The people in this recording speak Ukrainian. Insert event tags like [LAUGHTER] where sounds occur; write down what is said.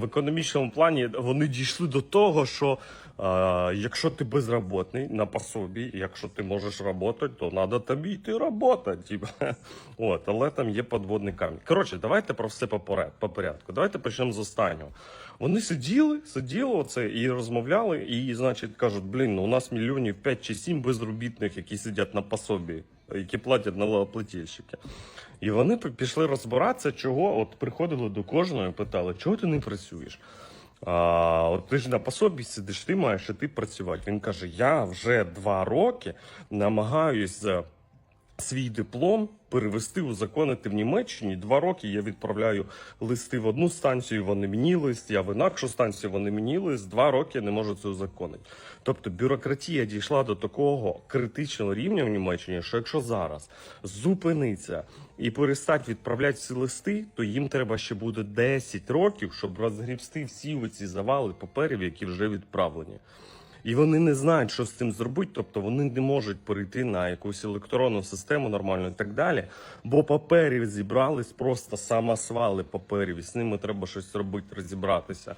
В економічному плані вони дійшли до того, що е, якщо ти безробітний на пособі, якщо ти можеш працювати, то треба тобі йти працювати. Типу. [LAUGHS] От, але там є подводний камінь. Коротше, давайте про все по поряд- по порядку. Давайте почнемо з останнього. Вони сиділи, сиділи оце і розмовляли, і, значить, кажуть, блін, ну у нас мільйонів 5 чи 7 безробітних, які сидять на пособі, які платять налогоплательщики. І вони пішли розбиратися, чого от приходили до кожного і питали, чого ти не працюєш? А, от ти ж на пособі сидиш, ти маєш іти працювати. Він каже: Я вже два роки намагаюсь е, свій диплом перевести узаконити в Німеччині. Два роки я відправляю листи в одну станцію, вони мені лист, я в інакшу станцію, вони мені лист. Два роки я не можу це узаконити. Тобто бюрократія дійшла до такого критичного рівня в Німеччині, що якщо зараз зупиниться і перестать відправляти ці листи, то їм треба ще буде 10 років, щоб розгрібсти всі оці завали паперів, які вже відправлені. І вони не знають, що з цим зробити, тобто вони не можуть перейти на якусь електронну систему нормальну і так далі. Бо паперів зібрались просто самосвали паперів, і з ними треба щось робити, розібратися.